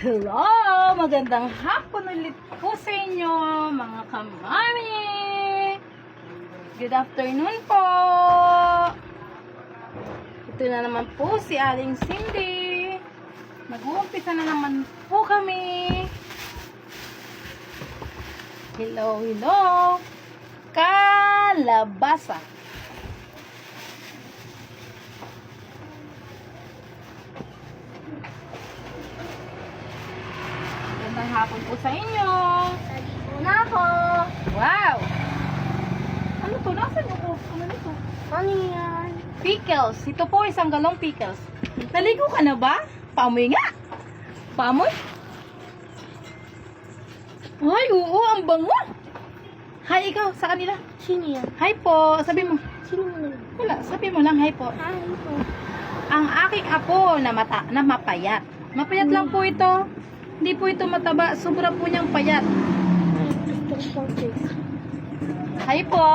Hello! Magandang hapon ulit po sa inyo, mga kamami! Good afternoon po! Ito na naman po si Aling Cindy. Mag-uumpisa na naman po kami. Hello, hello! Kalabasa. Magandang hapon po sa inyo. Naligo na ako. Wow! Ano to? Nasaan po? Ano nito? Ano yan? Pickles. Ito po isang galong pickles. Naligo ka na ba? Pamoy nga. Pamoy? Ay, oo, ang bango. Hi, ikaw, sa kanila. Sino yan? Hi po. Sabi mo. Sino mo na? Wala, sabi mo lang hi po. Ah, ito. Ang aking apo na, mata, na mapayat. Mapayat lang po ito. Hindi po ito mataba. Sobra po niyang payat. Hi po.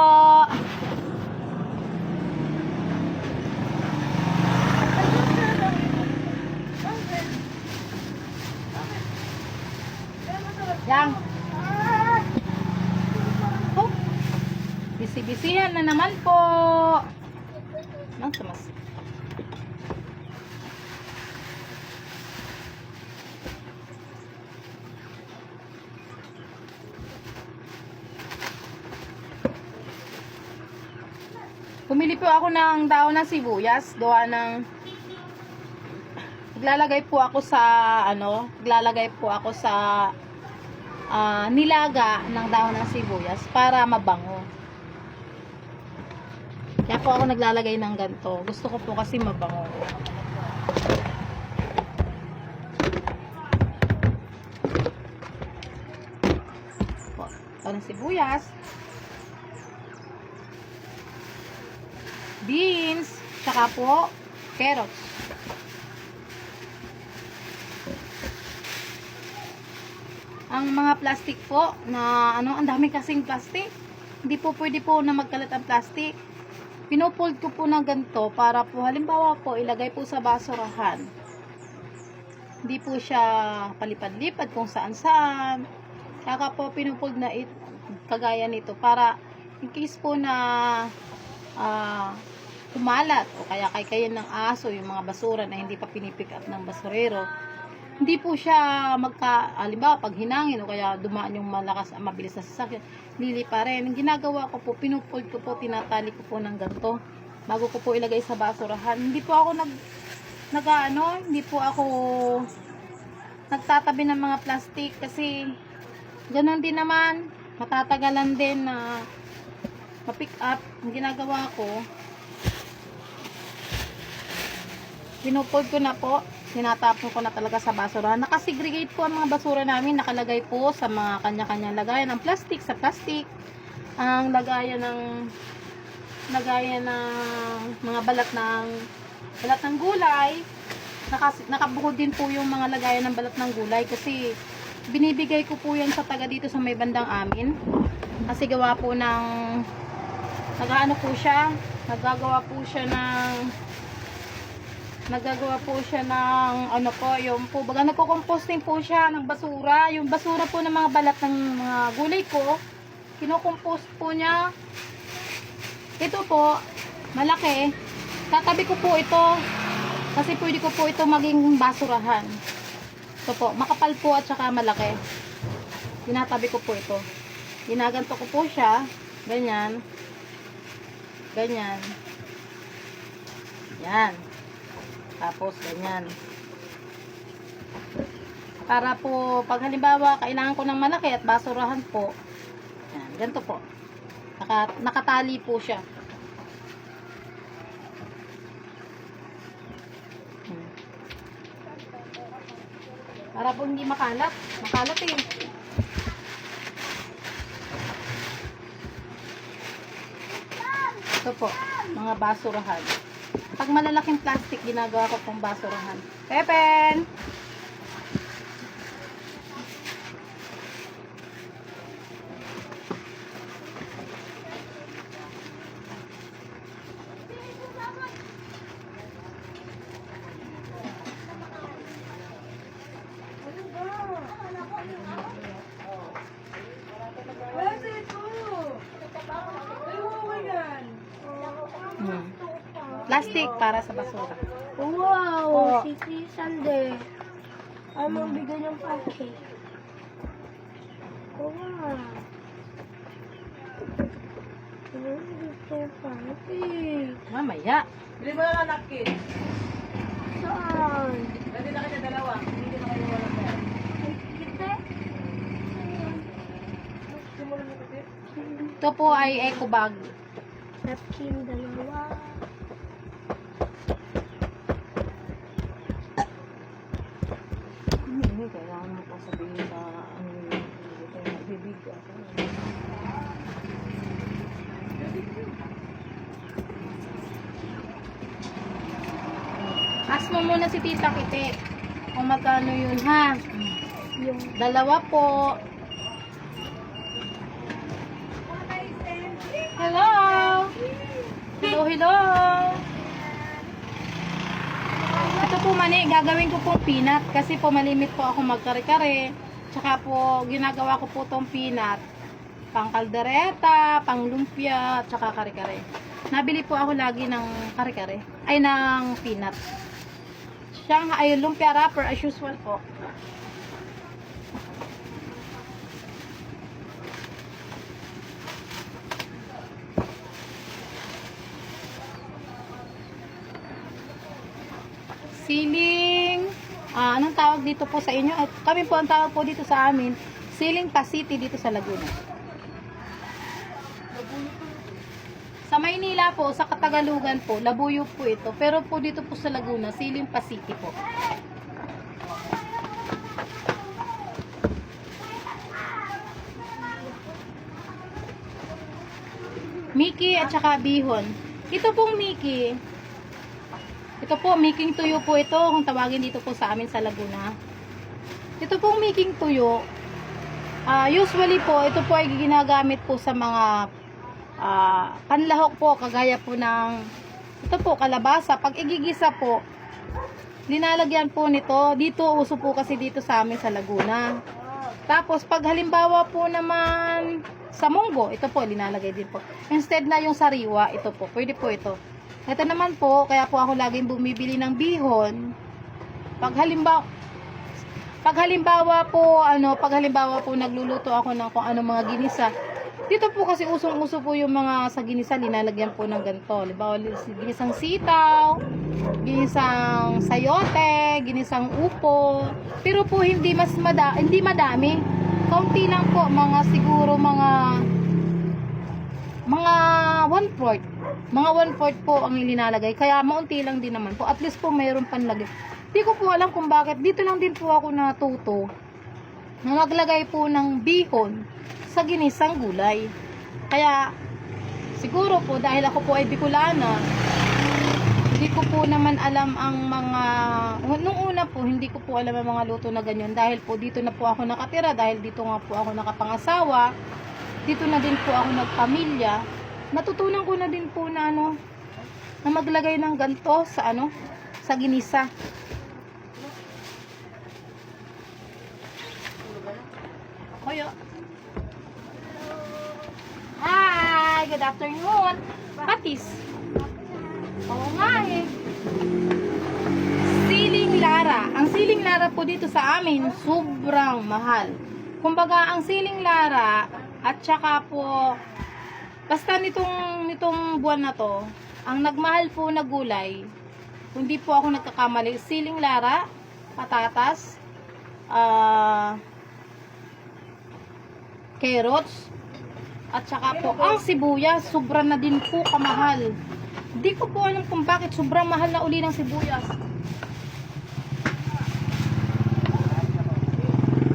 Yang. Oh. Bisi-bisihan na naman po. Nang tumas. Pumili po ako ng daon ng sibuyas, gawa ng Naglalagay po ako sa ano, naglalagay po ako sa ah, nilaga ng daon ng sibuyas para mabango. Kaya po ako naglalagay ng ganito. Gusto ko po kasi mabango. Po, ng sibuyas. Beans, tsaka po carrots. ang mga plastic po na ano, ang dami kasing plastic. Hindi po pwede po na magkalat ang plastic. Pinupold ko po ng ganito para po halimbawa po ilagay po sa basurahan. Hindi po siya palipad-lipad kung saan-saan. Kaya po pinupold na it, kagaya nito para in case po na ah, kumalat o kaya kay kayo ng aso yung mga basura na hindi pa pinipick up ng basurero hindi po siya magka, alimbawa, pag hinangin o kaya dumaan yung malakas, mabilis na sasakyan, lili pa rin. Ang ginagawa ko po, pinupold ko po, tinatali ko po ng ganito, bago ko po ilagay sa basurahan. Hindi po ako nag, nag ano, hindi po ako nagtatabi ng mga plastic kasi ganun din naman, matatagalan din na ma-pick up. Ang ginagawa ko, pinupold ko na po tinatapon ko na talaga sa basura. Nakasegregate po ang mga basura namin. Nakalagay po sa mga kanya-kanyang lagayan ng plastic sa plastic. Ang lagayan ng lagayan ng mga balat ng balat ng gulay. Nakas, nakabukod din po yung mga lagayan ng balat ng gulay kasi binibigay ko po yan sa taga dito sa may bandang amin. Kasi gawa po ng nagaano po siya, nagagawa po siya ng nagagawa po siya ng ano po, yung po, baga nagko-composting po siya ng basura. Yung basura po ng mga balat ng mga gulay ko, kino-compost po niya. Ito po, malaki. Tatabi ko po ito kasi pwede ko po ito maging basurahan. Ito po, makapal po at saka malaki. Tinatabi ko po ito. Ginaganto ko po siya, ganyan. Ganyan. Yan. Tapos, ganyan. Para po, pag halimbawa, kailangan ko ng malaki at basurahan po, yan, ganito po. Naka, nakatali po siya. Para po hindi makalat. Makalat eh. Ito po, mga basurahan. Pag malalaking plastic, ginagawa ko pong basurahan. Pepen! Plastic para sa basura. Wow, Oh. si Sande. Ay, mabigyan yung pancake. Wow. Ano gusto yung pancake? Mamaya. Bili mo na napkin. Saan? Dali na kayo dalawa. Hindi na kayo wala pera. Kita? Ito po ay eco bag. Napkin dalawa. Hindi, kailangan mo pa sabihin sa ano yung bibig. Mo muna si Tita Kite kung magkano yun ha. Yung Dalawa po. Hello! Hello, hello! Ito po mani, gagawin ko pong peanut kasi po malimit po ako magkare-kare. Tsaka po, ginagawa ko po tong peanut pang kaldereta, pang lumpia, tsaka kare-kare. Nabili po ako lagi ng kare-kare. Ay, ng peanut. Shanghai, lumpia wrapper as usual po. Siling, ah, anong tawag dito po sa inyo? At kami po ang tawag po dito sa amin, siling pasiti dito sa Laguna. Maynila po, sa Katagalugan po, labuyo po ito. Pero po dito po sa Laguna, siling pasiti po. Mickey at saka bihon. Ito pong Mickey, ito po, making tuyo po ito, kung tawagin dito po sa amin sa Laguna. Ito pong making tuyo, ah, usually po, ito po ay ginagamit po sa mga ah, panlahok po, kagaya po ng, ito po, kalabasa. Pag igigisa po, linalagyan po nito, dito, uso po kasi dito sa amin sa Laguna. Tapos, pag halimbawa po naman sa munggo, ito po, linalagay din po. Instead na yung sariwa, ito po, pwede po ito. Ito naman po, kaya po ako laging bumibili ng bihon. Pag halimbawa, pag halimbawa po, ano, pag halimbawa po nagluluto ako ng kung ano mga ginisa, dito po kasi usong-uso po yung mga sa ginisa, linalagyan po ng ganito. Halimbawa, ginisang sitaw, ginisang sayote, ginisang upo. Pero po hindi mas mada, hindi madami. Kaunti lang po, mga siguro mga mga one fourth. Mga one fourth po ang ilinalagay. Kaya maunti lang din naman po. At least po mayroon panlagay. Hindi ko po alam kung bakit. Dito lang din po ako natuto na maglagay po ng bihon sa ginisang gulay. Kaya siguro po dahil ako po ay Bicolana, hindi ko po naman alam ang mga nung una po hindi ko po alam ang mga luto na ganyan. Dahil po dito na po ako nakatira dahil dito nga po ako nakapangasawa dito na din po ako nagpamilya. Natutunan ko na din po na ano na maglagay ng ganto sa ano sa ginisa Kuya. Hi, good afternoon. Patis. Oo nga eh. Siling Lara. Ang siling Lara po dito sa amin, sobrang mahal. Kumbaga, ang siling Lara at saka po, basta nitong, nitong buwan na to, ang nagmahal po na gulay, hindi po ako nagkakamali, siling Lara, patatas, ah, carrots, at saka po ang sibuyas, sobra na din po kamahal. Hindi ko po alam kung bakit sobrang mahal na uli ng sibuyas.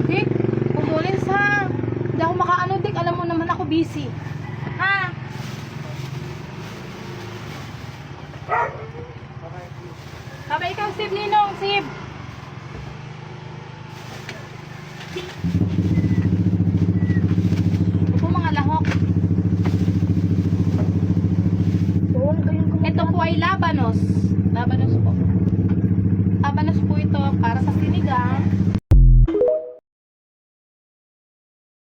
Dick, pumulin sa... Hindi ako makaano, Dick. Alam mo naman ako busy. Ha? Sabay ikaw, Sib Ninong, Sib.